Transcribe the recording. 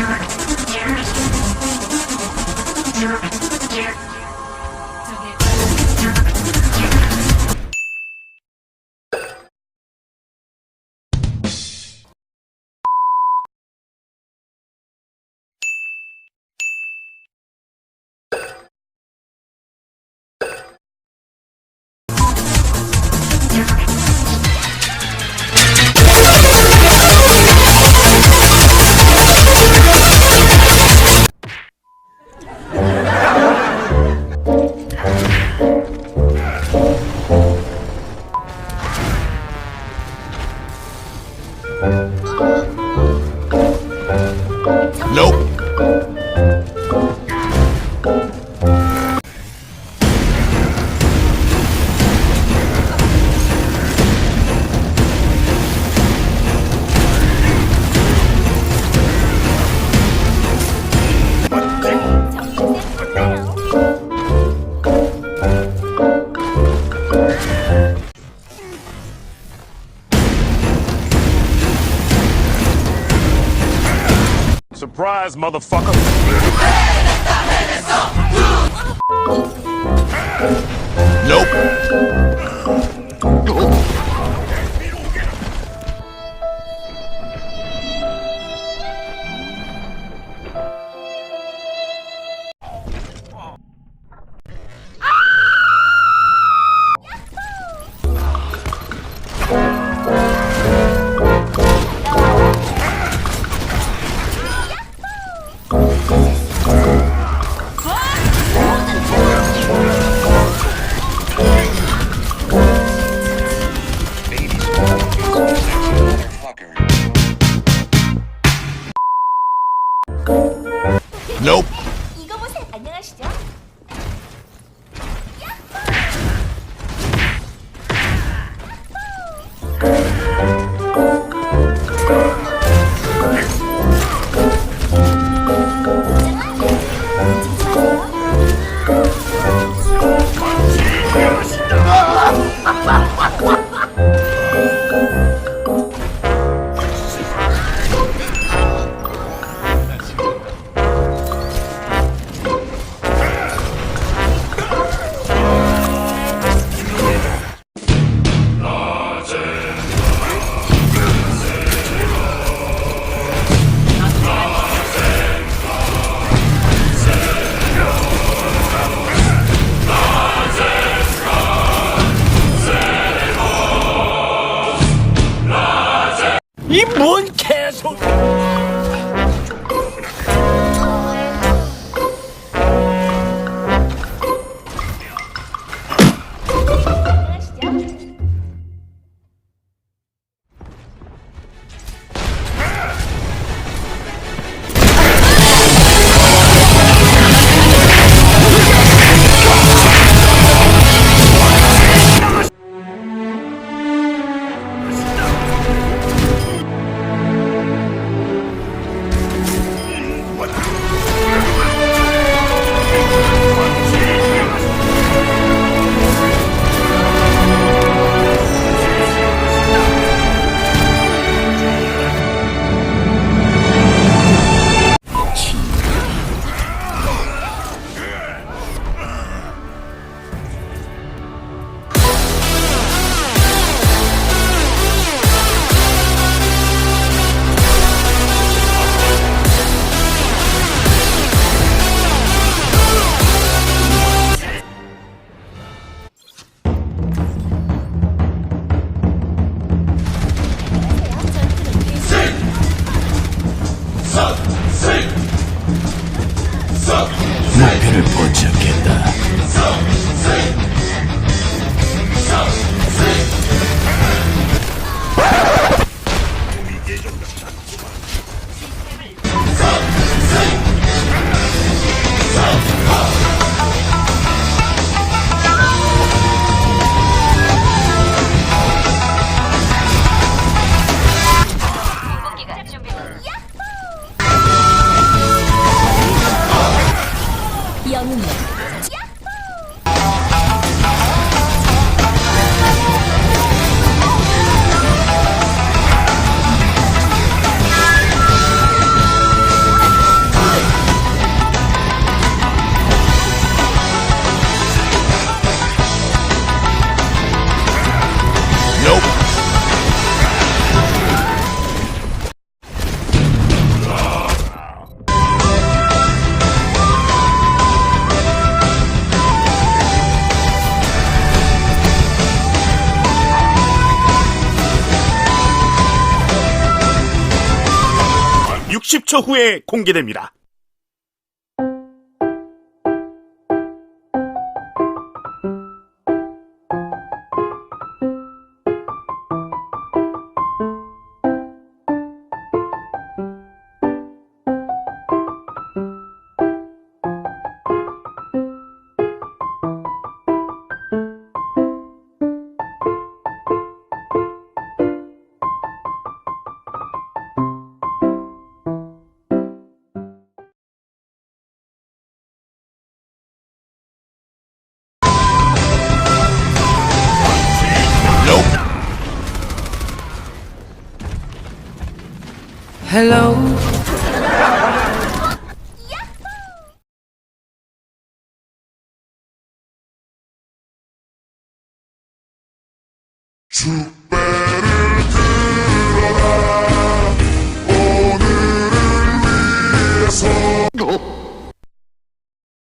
Zero. Yeah. Surprise, motherfucker. 이 E bom 목표를 포착했다 60초 후에 공개됩니다. Hello. 축배를 들어라